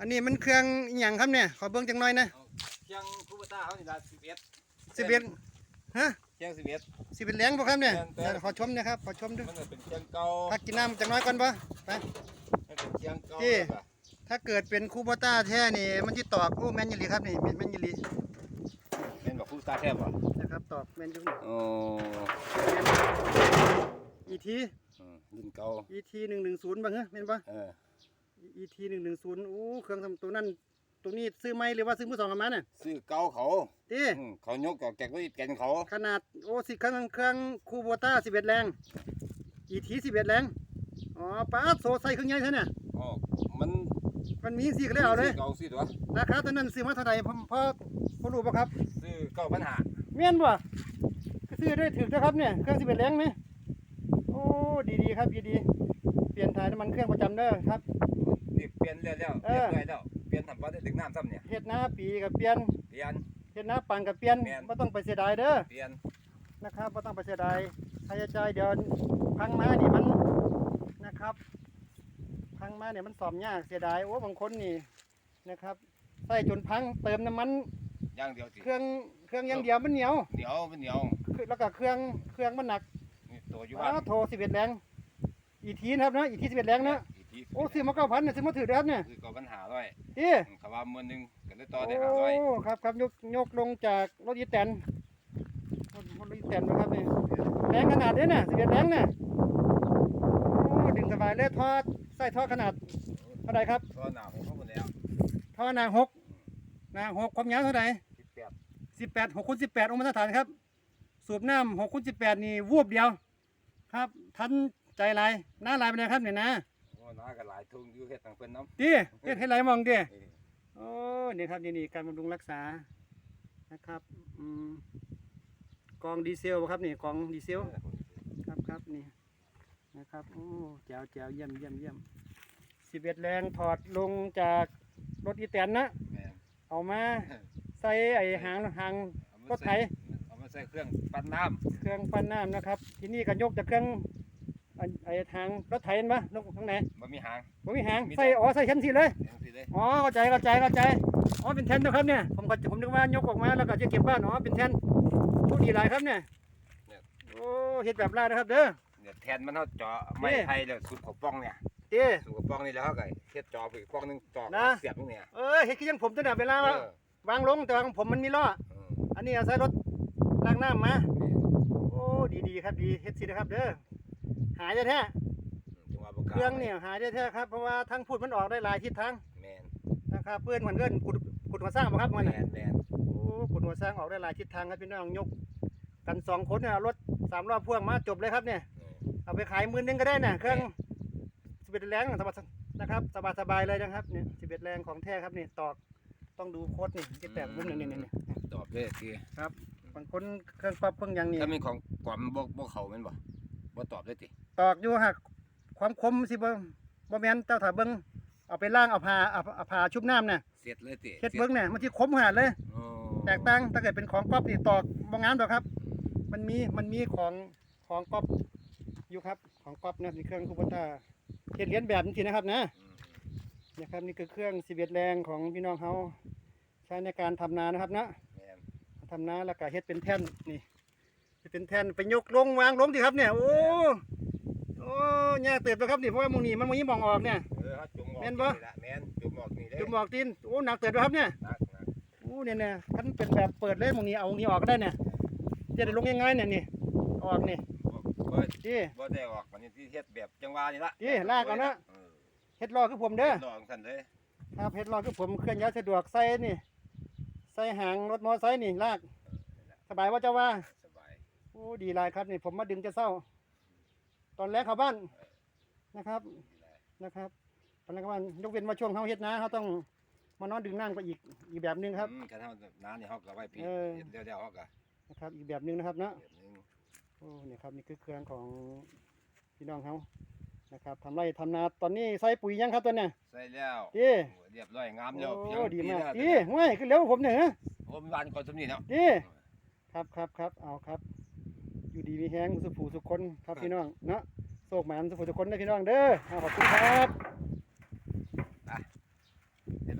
อันนี้มันเครื่องอหย่างครับเนี่ย ขอเบิ่งจังหน่อยนะเอาเชียงคูเปอร์ต้าเขานี่ละสิบเอ็ดสิบเอ็ดฮะเชียงสิบเอ็ด สิบเอ็ดแหลงบ่ครับเนี่ยแม่นๆเดี๋ยวขอชมนะครับขอชมด้วยมันก็เป็นเชียงเก่าพักกินน้ำจังน้อยก่อนปะไป มันเป็นเชียงเก่าจี้แล้วก็ถ้าเกิดเป็นคูโบต้าแท้นี่มันจะตอกโอ้แมนยูรีครับนี่แมนยูรีเป็นแบบคูเปอร์ต้าแทบบ่นะครับตอกแมนยูรีโอ้อีทีอืมดินเก่าอีทีหนึ่งหนึ่งศูนย์บ้างเหรอแม่นปะเออ อีทีหนึ่งหนึ่งศูนย์โอ้เครื่องทำตัวนั้นตัวนี้ซื้อไหมหรือว่าซื้อมือสองกันมาเนี่ยซื้อเก่าเขาตีอืมเขายกจากแจกไว้แกนเขาขนาดโอ้สิเครื่องเครื่องคูโบต้าสิบเอ็ดแรง อีทีสิบเอ็ดแรงอ๋อป้าดโซใส่เครื่องใหญ่ใช่เนี่ยอ๋อมันมันมีสี่ก็เลยเอาเลยเก่าสิตัวราคาตัวนั้นซื้อมาเท่าไหร่พ่อพ่อพ่อรู้ปะครับ ซื้อเก่าปัญหาเมียนบ่ก็ซื้อได้ถึกนะครับเนี่ยเครื่องสิบเอ็ดแรงไหมโอ้ดีดีๆครับดีดีๆเปลี่ยนถ่ายน้ำมันเครื่องประจำเด้อครับ นี่เปลี่ยนเรื่อยแล้วเอเปลี่ยอนเรื่อยแล้วเปลี่ยนทำว่าได้ถึงน้ำซ้ำเนี่ยเฮ็ดหน้าปีกับเปลี่ยนเปลี่ยน เฮ็ดหน้าปังกับเปลี่ยนแม่นไม่ต้องไปเสียดายเด้อเปลี่ยนนะครับไม่ต้องไปเสียดายค่าใช้จ่ายเดือนพังมานี่มันนะครับ พังมาเนี่ยมันสอมยากเสียดายโอ้บางคนนี่นะครับใส่จนพังเติมน้ำมันอย่างเดียวสิเครื่องเครื่องอย่างเดียวมันเหนียวเหนียวมันเหนียวคือแล้วก็เครื่องเครื่องมันหนักนี่ตัวอยู่อ้าบ้านวโทรสิบเอ็ดแรงอีทีนะครับนะอีทีสิบเอ็ดแรงนะอีกที โอ้ซื้อมาเก้าพันเนี่ยซื้อมาถือได้ครับเนี่ยคือเก่าปัญหาร้อยที่เขาว่ามื่อหนึงก็เลยต่อโอ้ได้หาร้อยครับครับยกยกลงจากรถยีแตนรถรถยีแตนนะครับเนี่ยแรงขนาดนี้เนี่ยสิบเอ็ดแรงเนี่ยโอ้ดึงสบายเลยทอดใส่ทอดขนาดเท่าไหรครับก็หนาวเขาหมดแล้วทอดหนาหกหนาหกความยาวเท่าไหร่สิบแปดสิบแปดหกคูณสิบแปดองค์มาตรฐานครับ สูบน้ำหกคูณสิบแปดนี่วูบเดียว ครับทันใจลายหน้าลายไปเลยครับเนี่ยนะ โอ้น้าก็หลายทุ่งอยู่เฮ็ดต่างเพิ่นน้ำดีเฮ็ดให้ไหลมองดีนี่โอ้นี่ครับนี่นี่การบำรุงรักษานะครับอืมกองดีเซลครับนี่กองดีเซลครับครับนี่นะครับโอ้แจ๋วแจ๋วเยี่ยมเยี่ยมเยี่ยมสิบเอ็ดแรงถอดลงจากรถอีแตนนะแม่นเอามาใส่ไอ้หางหางเอามารถไถเอามาใส่เครื่องปั่นน้เครื่องปั้นน้ำนะครับ ที่นี่ก็ยกจากเครื่องไอ้ไอ้ทางรถไถเห็นปะนกข้างไหนำบ่มีหาง ผมมีหางมีใส่แต่อ๋อใส่ชั้นสี่เลย จังซี่เลยอ๋อเข้าใจเข้าใจเข้าใจอ๋อเป็นแท่นนะครับเนี่ยผมก็ผมนึกว่ายกออกมาแล้วก็จะเก็บบ้านอ๋อเป็นแท่นผู้ดีหลายครับเนี่ยโอ้เฮ็ดแบบลาดนะครับเด้อเนี่ยแทนมันเฮาเจาะไม้นี่ไผ่แล้วสุดของป้องเนี่ยเต้ สุดของป้องนี่แล้วเฮาก็เฮ็ดจอไปอีกป้องหนึงจอกนะ เสียบตรงเนี่ยเออเฮ็ดคือยังผมตั้งแต่เวลาเอว่าอวางลงแต่ว่าของผมมันมีล้อเอออันนี้เอาใส่รถล้างน้ำมานี่โอ้ดีดีๆครับดีเฮ็ดสินะครับเด้อ หายแท้จังหวะบ่ๆกล้าเครื่องเนี่ยหายแท้ๆครับเพราะว่าทั้งพูดมันออกได้หลายทิศทางแม่นนะครับเพื่อนเหมือนเพื่อนขุดขุดหัวสร้างบ่ครับมันแม่นแม่นโอ้ขุดหัวสร้างออกได้หลายทิศทางครับพี่น้องยก กันสองคนเนี่ยเอารถสามรอบพ่วงมาจบเลยครับเนี่ยเออเอาไปขายหมื่นหนึงก็ได้นะเครื่องสิบเอ็ดแรงสบายนะครับสบายสบายๆเลยนะครับเนี่ยสิบเอ็ดแรงของแท้ครับนี่ตอกต้องดูโค้ดนี่จะแตกมุมหนึ่งนี่นี่นี่ตอบเลยทีครับบางคนเครื่องปรับเครื่องหยังนี่ถ้าเป็นของกวามบ่บ่เข้าแม่นบ่บ่ตอบเลยติ ตอกอยู่หักความคมสิบ่บ่แม่นเจ้าถ้าเบิ่งเอาไปล้างเอาผ้าเอาเอาผ้าชุบน้ำเนี่ยเสร็จเลยติเฮ็ดเบิ่งเนี่ยมันสิคมขนาดเลย โอ้แตกต่างถ้าเกิดเป็นของก๊อปนี่ตอกบ่งามดอกครับ มันมีมันมีของของก๊อปอยู่ครับของก๊อปนะนี่เครื่องคูปต้าเฮ็ดเลียนแบบจริงๆนะครับนะอืมนะครับนี่คือเครื่องสิบเอ็ดแรงของพี่น้องเขาใช้ในการทำนานะครับนะ แม่นทำนาแล้วก็เฮ็ดเป็นแท่นนี่เฮ็ดเป็นแท่นไปยกลงวางลงสิครับเนี่ยโอ้โอ้ยากเติบแล้วครับนี่เพราะว่าหมึงนี่มันมึงยี่มองออกเนี่ย เออเฮาจุ่มออกแม่นบ่ล่ะแม่นจุ่มออกนี่เด้จุ่มออกตีนโอ้หนักเติบแล้วครับเนี่ยหนักหนักโอ้เนี่ยเนี่ยท่านเป็นแบบเปิดเลยมึงนี่เอามึงนี่ออกก็ได้เนี่ยจะได้ลงง่ายๆเนี่ยนี่ออกนี่บ่ดีบ่ได้ออกวันนี้ที่เฮ็ดแบบจังหวะนี่ละนี่ลากเอานะ เออเฮ็ดรอคือผมเด้อ ลองสั่นเลยครับเฮ็ดรอคือผมเคลื่อนย้ายสะดวกใส่นี่ใส่หางรถมอเตอร์ไซค์นี่ลากเออนั่นแหละสบายว่าเจ้าว่าสบายโอ้ดีหลายครับนี่ผมมาดึงจะเศร้า ตอนแรกเข้าบ้าน นะครับดีหลายนะครับตอนแรกเข้าบ้านยกเว้นว่าช่วงเขาเฮ็ดนะเขาต้องมานอนดึงนั่งไปอีกอีกแบบหนึงครับอืมคันเฮาน้านี่เฮาก็ไว้พี่เออเฮ็ดเดี๋ยวๆเฮาก็นะครับ อีกแบบหนึงนะครับเนาะแบบนึงโอ้เนี่ยครับนี่คือเครื่องของพี่น้องเขานะครับทำไรทำนาตอนนี้ใส่ปุ๋ยยังครับตัวเนี้ย ใส่แล้วดีโอ้เรียบร้อยงามแล้วโอ้เพียงดีมากแล้วดีห้วยขึ้นเร็วผมเนี่ยฮะโอ้มีบ้านคนสำนี้เนาะดีครับครับครับเอาครับ อยู่ดีมีแห้งสุขผูสุขคนครับพี่น้องเนาะ โศกหมานสุขสุขคนได้พี่น้องเด้อขอบคุณครับ